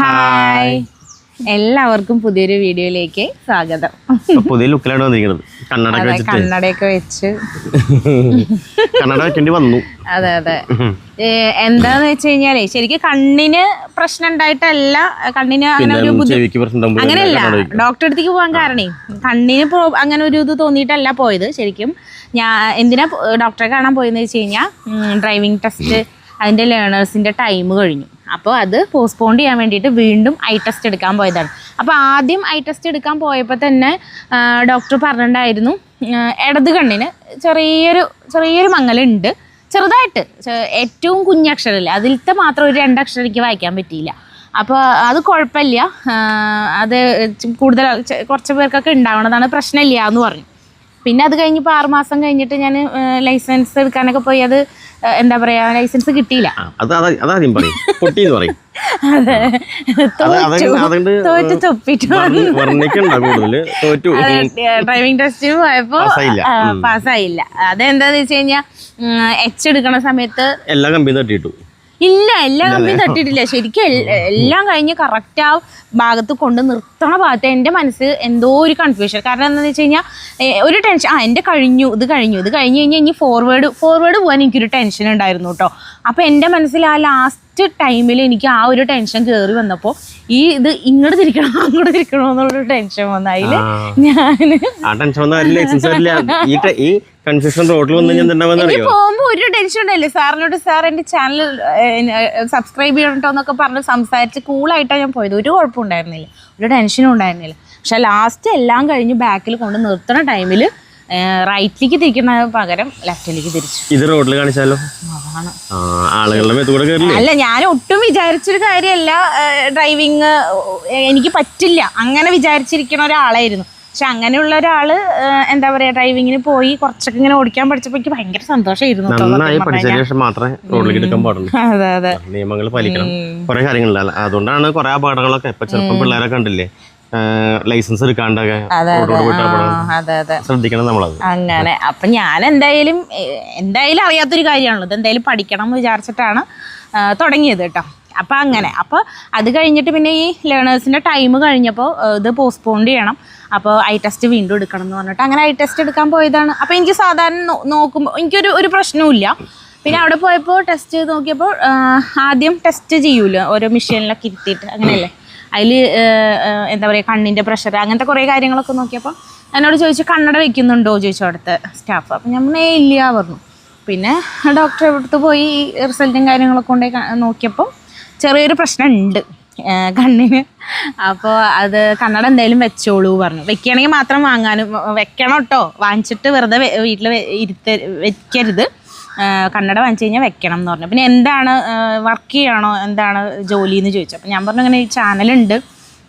Hi എല്ലാവർക്കും പുതിയൊരു വീഡിയോയിലേക്ക് സ്വാഗതം. പുതിയ ലുക്കിലാണ് വന്നിരിക്കുന്നത്. കണ്ണട കണ്ണടയൊക്കെ വെച്ച്. കണ്ണട വെക്കേണ്ടി വന്നു. അതെ അതെ. എന്താന്ന് വെച്ച് കഴിഞ്ഞാലേ ശരിക്കും കണ്ണിന് പ്രശ്നം ഉണ്ടായിട്ടല്ല കണ്ണിന് അങ്ങനെ ഒരു അങ്ങനെയല്ല ഡോക്ടറെ അടുത്തേക്ക് പോകാൻ കാരണേ കണ്ണിന് അങ്ങനെ ഒരു ഇത് തോന്നിയിട്ടല്ല പോയത്. ശരിക്കും ഞാൻ എന്തിനാ ഡോക്ടറെ കാണാൻ പോയെന്ന് വെച്ച് കഴിഞ്ഞാൽ ഡ്രൈവിംഗ് ടെസ്റ്റ് അതിന്റെ ലേണേഴ്സിന്റെ ടൈം കഴിഞ്ഞു. അപ്പോൾ അത് പോസ്റ്റ്പോൺ ചെയ്യാൻ വേണ്ടിയിട്ട് വീണ്ടും ഐ ടെസ്റ്റ് എടുക്കാൻ പോയതാണ്. അപ്പോൾ ആദ്യം ഐ ടെസ്റ്റ് എടുക്കാൻ പോയപ്പോൾ തന്നെ ഡോക്ടർ പറഞ്ഞിട്ടുണ്ടായിരുന്നു ഇടത് കണ്ണിന് ചെറിയൊരു ചെറിയൊരു മങ്ങലുണ്ട്. ചെറുതായിട്ട് ഏറ്റവും കുഞ്ഞക്ഷരമില്ല അതിലത്തെ മാത്രം ഒരു രണ്ടക്ഷരം എനിക്ക് വായിക്കാൻ പറ്റിയില്ല. അപ്പോൾ അത് കുഴപ്പമില്ല. അത് കൂടുതൽ കുറച്ച് പേർക്കൊക്കെ ഉണ്ടാവണതാണ് പ്രശ്നമില്ല എന്ന് പറഞ്ഞു. പിന്നെ അത് കഴിഞ്ഞിപ്പോൾ ആറുമാസം കഴിഞ്ഞിട്ട് ഞാൻ ലൈസൻസ് എടുക്കാനൊക്കെ പോയി. അത് എന്താ പറയാ ലൈസൻസ് കിട്ടിയില്ല. അത് അതാ- അതാദ്യം പറയും. പൊട്ടി എന്ന് പറയും ഡ്രൈവിംഗ് ടെസ്റ്റിന് പോയപ്പോ പാസ്സായില്ല. അതെന്താന്ന് വെച്ച് കഴിഞ്ഞാൽ എച്ച് എടുക്കണ സമയത്ത് എല്ലാ കമ്പനി തട്ടിയിട്ടു. ഇല്ല എല്ലാം കമ്പിയും തട്ടിയിട്ടില്ല ശരിക്കും എല്ലാം കഴിഞ്ഞ് കറക്റ്റ് ആ ഭാഗത്ത് കൊണ്ട് നിർത്തണ ഭാഗത്ത് എന്റെ മനസ്സ് എന്തോ ഒരു കൺഫ്യൂഷൻ കാരണം എന്താണെന്ന് വെച്ച് കഴിഞ്ഞാൽ ഒരു ടെൻഷൻ ആ എന്റെ കഴിഞ്ഞു ഇത് കഴിഞ്ഞു. ഇത് കഴിഞ്ഞ് കഴിഞ്ഞാൽ ഇനി ഫോർവേഡ് ഫോർവേഡ് പോകാൻ എനിക്കൊരു ടെൻഷൻ ഉണ്ടായിരുന്നു കേട്ടോ അപ്പോൾ എന്റെ മനസ്സിൽ ആ ലാസ്റ്റ് ടൈമിൽ എനിക്ക് ആ ഒരു ടെൻഷൻ കയറി വന്നപ്പോൾ ഈ ഇത് ഇങ്ങോട്ട് തിരിക്കണം അങ്ങോട്ട് തിരിക്കണോ എന്നുള്ളൊരു ടെൻഷൻ വന്നു. അതിൽ. ഞാൻ കൺഫ്യൂഷൻ റോഡിൽ വന്നു കഴിഞ്ഞാൽ പോകുമ്പോ ഒരു ടെൻഷൻ ഉണ്ടല്ലേ? സാറിനോട് സാർ എന്റെ ചാനൽ സബ്സ്ക്രൈബ് ചെയ്യണോ എന്നൊക്കെ പറഞ്ഞ് സംസാരിച്ച് കൂളായിട്ടാണ് ഞാൻ പോയത്. ഒരു കുഴപ്പം ഉണ്ടായിരുന്നില്ല ഒരു ടെൻഷനും ഉണ്ടായിരുന്നില്ല. പക്ഷെ ലാസ്റ്റ് എല്ലാം കഴിഞ്ഞ് ബാക്കിൽ കൊണ്ട് നിർത്തണ ടൈമിൽ റൈറ്റിലേക്ക് തിരിക്കുന്ന പകരം ലെഫ്റ്റിലേക്ക് തിരിച്ചു. ഇത് റോഡിൽ കാണിച്ചാലോ? ആളുകളുടെ അല്ല ഞാൻ ഒട്ടും വിചാരിച്ചൊരു കാര്യമല്ല. ഡ്രൈവിങ് എനിക്ക് പറ്റില്ല. അങ്ങനെ വിചാരിച്ചിരിക്കുന്ന ഒരാളായിരുന്നു. പക്ഷെ അങ്ങനെയുള്ള ഒരാൾ എന്താ പറയാ ഡ്രൈവിങ്ങിന് പോയി കുറച്ചൊക്കെ ഇങ്ങനെ ഓടിക്കാൻ പഠിച്ചപ്പോ എനിക്ക് ഭയങ്കര സന്തോഷമായിരുന്നു അതെ അതെ. നിയമങ്ങൾ പാലിക്കണം. കുറെ കാര്യങ്ങളില്ല അതുകൊണ്ടാണ് കുറെ അപകടങ്ങളൊക്കെ ഇപ്പൊ ചെറുപ്പം പിള്ളേരെ കണ്ടില്ലേ? ലൈസൻസ് എടുക്കാണ്ടൊക്കെ ശ്രദ്ധിക്കണം നമ്മളത്. അങ്ങനെ. അപ്പൊ ഞാൻ എന്തായാലും എന്തായാലും അറിയാത്തൊരു കാര്യമാണല്ലോ. ഇത് എന്തായാലും പഠിക്കണം എന്ന് വിചാരിച്ചിട്ടാണ് തുടങ്ങിയത് കേട്ടോ. അപ്പം അങ്ങനെ. അപ്പോൾ അത് കഴിഞ്ഞിട്ട് പിന്നെ ഈ ലേണേഴ്സിന്റെ ടൈം കഴിഞ്ഞപ്പോൾ ഇത് പോസ്റ്റ്പോൺ ചെയ്യണം. അപ്പോൾ ഐ ടെസ്റ്റ് വീണ്ടും എടുക്കണം എന്ന് പറഞ്ഞിട്ട് അങ്ങനെ ഐ ടെസ്റ്റ് എടുക്കാൻ പോയതാണ്. അപ്പോൾ എനിക്ക് സാധാരണ നോക്കുമ്പോൾ എനിക്കൊരു ഒരു പ്രശ്നവുമില്ല. പിന്നെ അവിടെ പോയപ്പോൾ ടെസ്റ്റ് ചെയ്ത് നോക്കിയപ്പോൾ ആദ്യം ടെസ്റ്റ് ചെയ്യൂലോ? ഓരോ മെഷീനിലൊക്കെ ഇരുത്തിയിട്ട് അങ്ങനെയല്ലേ? അതിൽ എന്താ പറയുക കണ്ണിന്റെ പ്രഷർ അങ്ങനത്തെ കുറേ കാര്യങ്ങളൊക്കെ നോക്കിയപ്പോൾ എന്നോട് ചോദിച്ചു കണ്ണട വെക്കുന്നുണ്ടോ? ചോദിച്ചു അവിടുത്തെ സ്റ്റാഫ് അപ്പം ഞാൻ പറഞ്ഞേ ഇല്ല പറഞ്ഞു. പിന്നെ ഡോക്ടറെ അടുത്ത് പോയി റിസൾട്ടും കാര്യങ്ങളൊക്കെ കൊണ്ടുപോയി നോക്കിയപ്പോൾ ചെറിയൊരു പ്രശ്നം ഉണ്ട് കണ്ണിന്. അപ്പോൾ അത് കണ്ണട എന്തായാലും വെച്ചോളൂ പറഞ്ഞു. വെക്കുകയാണെങ്കിൽ മാത്രം വാങ്ങാനും വെക്കണം കേട്ടോ. വാങ്ങിച്ചിട്ട് വെറുതെ വീട്ടിൽ ഇരുത്ത വെക്കരുത്. കണ്ണട വാങ്ങിച്ചു കഴിഞ്ഞാൽ വെക്കണം എന്ന് പറഞ്ഞു. പിന്നെ എന്താണ് വർക്ക് ചെയ്യണോ? എന്താണ് ജോലി എന്ന് ചോദിച്ചു. അപ്പോൾ ഞാൻ പറഞ്ഞു അങ്ങനെ ഈ ചാനലുണ്ട്.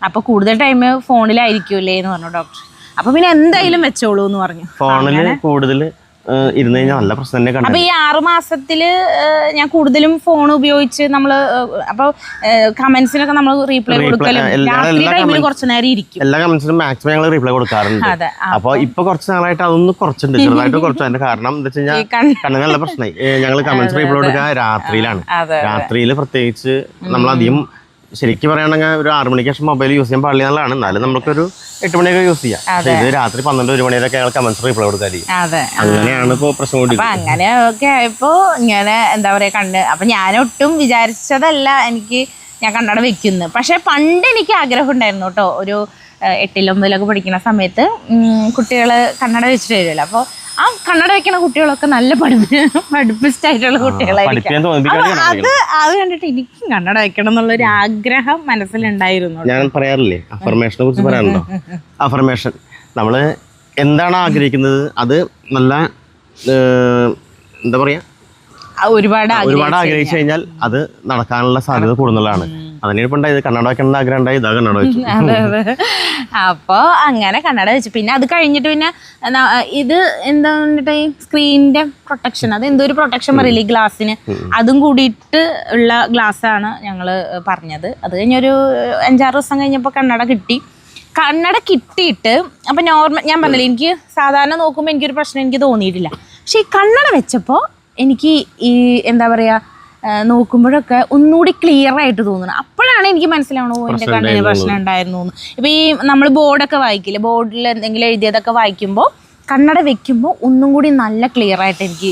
അപ്പോൾ കൂടുതൽ ടൈം ഫോണിലായിരിക്കുമല്ലേ എന്ന് പറഞ്ഞു ഡോക്ടർ. അപ്പോൾ പിന്നെ എന്തായാലും വെച്ചോളൂ എന്ന് പറഞ്ഞു. ഫോണിൽ കൂടുതൽ ഇരുന്ന് കഴിഞ്ഞാൽ നല്ല പ്രശ്നം തന്നെ അപ്പൊ ഈ ആറു മാസത്തിൽ ഏഹ്, ഞാൻ കൂടുതലും ഫോൺ ഉപയോഗിച്ച് നമ്മൾ അപ്പൊ കമന്റ്സിനൊക്കെ നമ്മൾ റീപ്ലൈ കൊടുക്കലും രാത്രി ടൈമിൽ കുറച്ചു നേരം ഇരിക്കും. എല്ലാ കമന്റ്സിനും മാക്സിമം ഞങ്ങൾ റീപ്ലൈ കൊടുക്കാറുണ്ട്. അപ്പൊ ഇപ്പൊ കുറച്ച് നാളായിട്ട് അതൊന്ന് കുറച്ചുണ്ട്. ചെറുതായിട്ട് കുറച്ചു. അതിന്റെ കാരണം എന്താ വെച്ചാൽ കണ്ണിന് നല്ല പ്രശ്നമായി ഞങ്ങൾ കമന്റ്സ് റീപ്ലൈ കൊടുക്കുക രാത്രിയിലാണ്. രാത്രിയിൽ പ്രത്യേകിച്ച് നമ്മൾ അധികം ശരിക്കും പറയുകയാണെങ്കിൽ ഒരു ആറു മണിക്ക് ശേഷം മൊബൈൽ യൂസ് ചെയ്യാൻ പാടില്ല എന്നുള്ളതാണ്. എന്നാലും നമുക്കൊരു എട്ട് മണിയൊക്കെ യൂസ് ചെയ്യാം. പക്ഷേ ഇത് രാത്രി പന്ത്രണ്ട് ഒരു മണിയൊക്കെ അയാൾ കമൻസ് റിപ്ലൈ കൊടുക്കാതിരിക്കും അങ്ങനെയാണ് ഇപ്പോൾ പ്രശ്നം അപ്പൊ കൊണ്ടിരിക്കുന്നത്. അങ്ങനെയൊക്കെ ആയപ്പോ ഇങ്ങനെ എന്താ പറയാ കണ്ട് അപ്പൊ ഞാൻ ഒട്ടും വിചാരിച്ചതല്ല എനിക്ക് ഞാൻ കണ്ണട വെക്കുന്നു. പക്ഷെ പണ്ട് എനിക്ക് ആഗ്രഹം ഉണ്ടായിരുന്നു കേട്ടോ. ഒരു എട്ടിലൊമ്പതിലൊക്കെ പഠിക്കുന്ന സമയത്ത് കുട്ടികൾ കണ്ണട വെച്ചിട്ട് വരുമല്ലോ അപ്പോൾ ആ കണ്ണട വെക്കുന്ന കുട്ടികളൊക്കെ നല്ല പഠിപ്പ് പഠിപ്പിസ്റ്റ് ആയിട്ടുള്ള കുട്ടികളായിരിക്കും. അത് അത് കണ്ടിട്ട് എനിക്കും കണ്ണട വെക്കണം എന്നുള്ള ഒരു ആഗ്രഹം മനസ്സിലുണ്ടായിരുന്നു ഞാൻ പറയാറില്ലേ? അഫർമേഷനെ കുറിച്ച് പറയാറുണ്ടോ? അഫർമേഷൻ നമ്മൾ എന്താണ് ആഗ്രഹിക്കുന്നത്? അത് നല്ല എന്താ പറയാ? ഒരുപാട് ഒരുപാട് ആഗ്രഹിച്ചു കഴിഞ്ഞാൽ. അത് നടക്കാനുള്ള സാധ്യത കൂടുന്നതാണ് കണ്ണട ആഗ്രഹം ഉണ്ടായി? ഇതാ കണ്ണട വെച്ചു. അതെ അതെ. അപ്പോൾ അങ്ങനെ കണ്ണട വെച്ചു. പിന്നെ അത് കഴിഞ്ഞിട്ട് പിന്നെ ന- ഇത് എന്താ പറഞ്ഞിട്ട് ഈ സ്ക്രീനിന്റെ പ്രൊട്ടക്ഷൻ അത് എന്തോ ഒരു പ്രൊട്ടക്ഷൻ പറയില്ലേ ഈ ഗ്ലാസ്സിന്? അതും കൂടിയിട്ട് ഉള്ള ഗ്ലാസ് ആണ് ഞങ്ങൾ പറഞ്ഞത്. അത് കഴിഞ്ഞൊരു അഞ്ചാറ് ദിവസം കഴിഞ്ഞപ്പോൾ കണ്ണട കിട്ടി. കണ്ണട കിട്ടിയിട്ട് അപ്പം നോർമൽ ഞാൻ പറഞ്ഞില്ല എനിക്ക് സാധാരണ നോക്കുമ്പോൾ എനിക്കൊരു പ്രശ്നം എനിക്ക് തോന്നിയിട്ടില്ല. പക്ഷെ ഈ കണ്ണട വെച്ചപ്പോൾ എനിക്ക് ഈ എന്താ പറയുക നോക്കുമ്പോഴൊക്കെ ഒന്നുകൂടി ക്ലിയർ ആയിട്ട് തോന്നുന്നത് അപ്പോഴാണ് എനിക്ക് മനസ്സിലാവണോ ഓന്റെ എന്റെ കണ്ണിന് പ്രശ്നം ഉണ്ടായിരുന്നു ഇപ്പം ഈ നമ്മൾ ബോർഡൊക്കെ വായിക്കില്ലേ? ബോർഡിൽ എന്തെങ്കിലും എഴുതിയതൊക്കെ വായിക്കുമ്പോൾ കണ്ണട വെക്കുമ്പോൾ ഒന്നും കൂടി നല്ല ക്ലിയർ ആയിട്ട് എനിക്ക്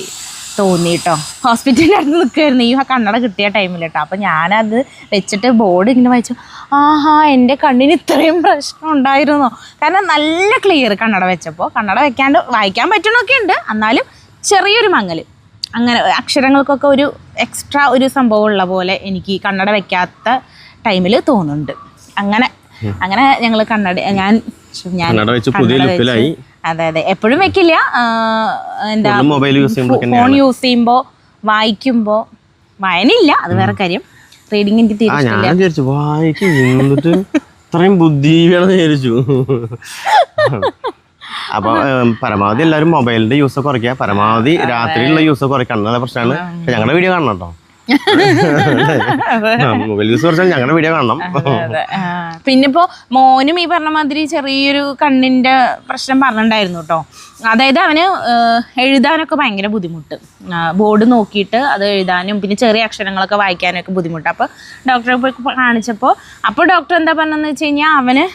തോന്നി കേട്ടോ ഹോസ്പിറ്റലിന്റെ അടുത്ത് നിൽക്കുമായിരുന്നു ഈ കണ്ണട കിട്ടിയ ടൈമിൽ കേട്ടോ അപ്പം ഞാനത് വെച്ചിട്ട് ബോർഡ് ഇങ്ങനെ വായിച്ചു. ആഹാ എന്റെ കണ്ണിന് ഇത്രയും പ്രശ്നം ഉണ്ടായിരുന്നു? കാരണം നല്ല ക്ലിയർ കണ്ണട വെച്ചപ്പോൾ കണ്ണട വെക്കാണ്ട് വായിക്കാൻ പറ്റണമൊക്കെ ഉണ്ട് എന്നാലും ചെറിയൊരു മങ്ങൽ അങ്ങനെ അക്ഷരങ്ങൾക്കൊക്കെ ഒരു എക്സ്ട്രാ ഒരു സംഭവം ഉള്ള പോലെ എനിക്ക് കണ്ണട വെക്കാത്ത ടൈമിൽ തോന്നുന്നുണ്ട്. അങ്ങനെ അങ്ങനെ ഞങ്ങൾ കണ്ണട ഞാൻ ഞാൻ അതെ അതെ. എപ്പോഴും വെക്കില്ല. എന്താ മൊബൈൽ യൂസ് ഫോൺ യൂസ് ചെയ്യുമ്പോൾ വായിക്കുമ്പോൾ വായനയില്ല അത് വേറെ കാര്യം. റീഡിങ് എനിക്ക് തീരെ വായിക്കും ഇത്രയും ബുദ്ധി വിചാരിച്ചു. അപ്പൊ പരമാവധി എല്ലാവരും മൊബൈലിന്റെ യൂസ് കുറയ്ക്കുക. പരമാവധി രാത്രിയിലുള്ള യൂസ് കുറയ്ക്കണം. എന്നുള്ള പ്രശ്നമാണ്. ഞങ്ങളുടെ വീഡിയോ കാണണം കേട്ടോ മൊബൈൽ യൂസ് കുറച്ചാൽ ഞങ്ങളുടെ വീഡിയോ കാണണം. ആ, മോനും ഈ പറഞ്ഞ മാതിരി ചെറിയൊരു കണ്ണിന്റെ പ്രശ്നം പറഞ്ഞിട്ടുണ്ടായിരുന്നു കേട്ടോ അതായത് അവന് എഴുതാനൊക്കെ ഭയങ്കര ബുദ്ധിമുട്ട്. ബോർഡ് നോക്കിയിട്ട് അത് എഴുതാനും പിന്നെ ചെറിയ അക്ഷരങ്ങളൊക്കെ വായിക്കാനൊക്കെ ബുദ്ധിമുട്ട്. അപ്പോൾ ഡോക്ടറെ പോയി കാണിച്ചപ്പോൾ അപ്പോൾ ഡോക്ടർ എന്താ പറഞ്ഞതെന്ന് വെച്ച് കഴിഞ്ഞാൽ അവന്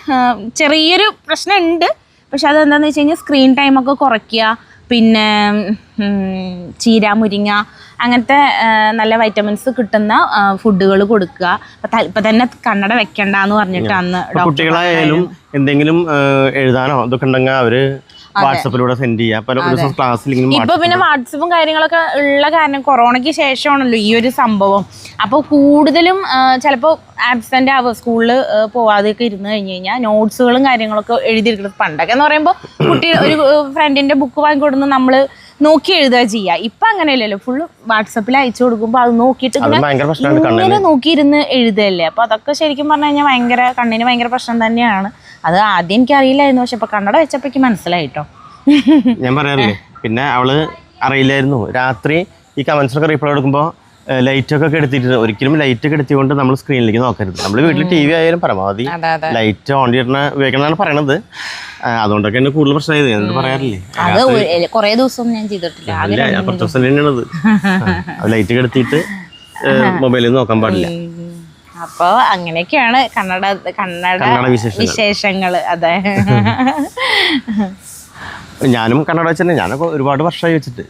ചെറിയൊരു പ്രശ്നം ഉണ്ട് പക്ഷെ അതെന്താണെന്ന് വെച്ച് കഴിഞ്ഞാൽ സ്ക്രീൻ ടൈമൊക്കെ കുറയ്ക്കുക പിന്നെ ചീര മുരിങ്ങ അങ്ങനത്തെ നല്ല വൈറ്റമിൻസ് കിട്ടുന്ന ഫുഡുകൾ കൊടുക്കുക. ഇപ്പം തന്നെ കണ്ണട വെക്കണ്ടെന്ന് പറഞ്ഞിട്ട് അന്ന് ഇപ്പൊ കുട്ടികളായാലും എന്തെങ്കിലും എഴുതാനോ അതൊക്കെ ഉണ്ടെങ്കിൽ അവർ വാട്സപ്പിലൂടെ സെൻഡ് ചെയ്യാം. അപ്പൊ ഒരു ദിവസം ക്ലാസ്സിൽ ഇങ്ങനെ ഇപ്പൊ പിന്നെ വാട്സപ്പും കാര്യങ്ങളൊക്കെ ഉള്ള കാരണം കൊറോണയ്ക്ക് ശേഷമാണല്ലോ ഈ ഒരു സംഭവം. അപ്പോൾ കൂടുതലും ചിലപ്പോൾ ആബ്സെന്റ് ആവുക സ്കൂളിൽ പോവാതെയൊക്കെ ഇരുന്ന് കഴിഞ്ഞ് കഴിഞ്ഞാൽ നോട്ട്സുകളും കാര്യങ്ങളൊക്കെ എഴുതിയിരിക്കുന്നത്. പണ്ടൊക്കെ എന്ന് പറയുമ്പോൾ കുട്ടി ഒരു ഫ്രണ്ടിന്റെ ബുക്ക് വാങ്ങിക്കൊടുന്ന് നമ്മൾ നോക്കി എഴുതുക ചെയ്യുക ഇപ്പൊ അങ്ങനെയല്ലല്ലോ. ഫുള്ള് വാട്സപ്പിൽ അയച്ചു കൊടുക്കുമ്പോൾ അത് നോക്കിയിട്ട് ഇങ്ങനെ നോക്കിയിരുന്ന് എഴുതല്ലേ. അപ്പൊ അതൊക്കെ ശരിക്കും പറഞ്ഞു കഴിഞ്ഞാൽ ഭയങ്കര കണ്ണിന് ഭയങ്കര പ്രശ്നം തന്നെയാണ്. അത് ആദ്യം എനിക്ക് അറിയില്ലായിരുന്നു. പക്ഷെ ഇപ്പൊ കണ്ണട വെച്ചപ്പോ മനസ്സിലായിട്ടോ ഞാൻ പറയാറില്ലേ? പിന്നെ അവൾ അറിയില്ലായിരുന്നു. രാത്രി ഈ കമന്റ്സ് ഒക്കെ റീപ്ലൈ കൊടുക്കുമ്പോ ലൈറ്റ് ഒക്കെ എടുത്തിട്ട് ഒരിക്കലും ലൈറ്റ് ഒക്കെ എടുത്തുകൊണ്ട് നമ്മൾ സ്ക്രീനിലേക്ക് നോക്കരുത്. നമ്മൾ വീട്ടിൽ ടി വി ആയാലും പരമാവധി ലൈറ്റ് ഓൺ ചെയ്യണ ഉപയോഗിക്കണമെന്നാണ് പറയണത്. അതുകൊണ്ടൊക്കെ എന്നെ കൂടുതൽ പ്രശ്നമായത്. എന്നിട്ട് പറയാറില്ലേ? അത് കുറെ ദിവസം ഞാൻ ചെയ്തിട്ടില്ല. ഞാൻ കുറച്ച് ദിവസം തന്നെയാണത് ലൈറ്റ് കെടുത്തിട്ട് മൊബൈലിൽ നോക്കാൻ പാടില്ല. അപ്പോ അങ്ങനെയൊക്കെയാണ് കന്നഡ കന്നഡ. വിശേഷങ്ങൾ. അതെ. ഞാനും കന്നഡ വെച്ചിട്ട് ഞാനൊക്കെ ഒരുപാട് വർഷമായി വെച്ചിട്ട്.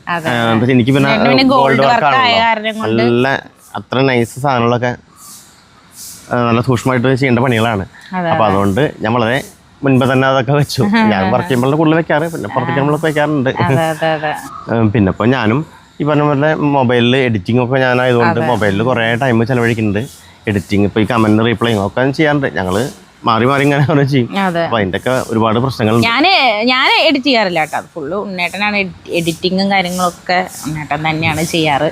എനിക്ക് പിന്നെ ഗോൾഡ് gold വർക്ക് ആയ കാരണം കൊണ്ട് നല്ല അത്ര നൈസ് സാധനങ്ങളൊക്കെ നല്ല സൂക്ഷ്മമായിട്ട് ചെയ്യേണ്ട പണികളാണ്. അപ്പൊ അതുകൊണ്ട് ഞാൻ വളരെ മുൻപ് തന്നെ അതൊക്കെ വെച്ചു. ഞാൻ വർക്ക് ചെയ്യുമ്പോൾ കൂടുതൽ വെക്കാറ്. പിന്നെ പുറത്തേക്ക് നമ്മൾ വെക്കാറുണ്ട്. പിന്നെ ഇപ്പൊ ഞാനും ഈ പറഞ്ഞ പോലെ മൊബൈലിൽ എഡിറ്റിംഗ് ഒക്കെ ഞാനായതുകൊണ്ട് മൊബൈലിൽ കുറേ ടൈം ചെലവഴിക്കുന്നുണ്ട്. എഡിറ്റിംഗ് ഇപ്പൊ ഈ കമന്റ് റീപ്ലൈ ഒക്കെ ചെയ്യാറുണ്ട്. ഞങ്ങൾ മാറി മാറി ഇങ്ങനെ ഓരോ ചെയ്യും. അതെ. അതിന്റെ ഒക്കെ ഒരുപാട് പ്രശ്നങ്ങൾ ഞാൻ ഞാൻ എഡിറ്റ് ചെയ്യാറില്ല കേട്ടോ. ഫുള്ള് ഉണ്ണേട്ടനാണ് എഡിറ്റിങ്ങും കാര്യങ്ങളൊക്കെ ഉണ്ണേട്ടൻ തന്നെയാണ് ചെയ്യാറ്.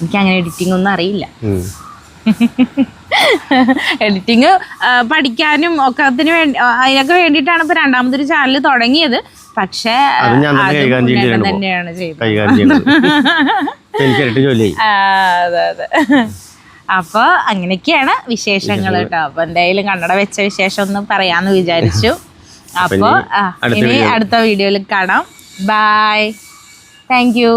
എനിക്ക് അങ്ങനെ എഡിറ്റിംഗ് ഒന്നും അറിയില്ല. എഡിറ്റിങ് പഠിക്കാനും ഒക്കെ അതിന് വേണ്ടി അതിനൊക്കെ വേണ്ടിയിട്ടാണ് ഇപ്പൊ രണ്ടാമതൊരു ചാനൽ തുടങ്ങിയത്. പക്ഷേ. തന്നെയാണ് ചെയ്തത്. അതെ അതെ. അപ്പൊ അങ്ങനെയൊക്കെയാണ് വിശേഷങ്ങൾ കേട്ടോ. അപ്പൊ എന്തായാലും കണ്ണട വെച്ച വിശേഷം ഒന്ന് പറയാന്ന് വിചാരിച്ചു. അപ്പൊ ഇനി അടുത്ത വീഡിയോയിൽ കാണാം. Bye thank you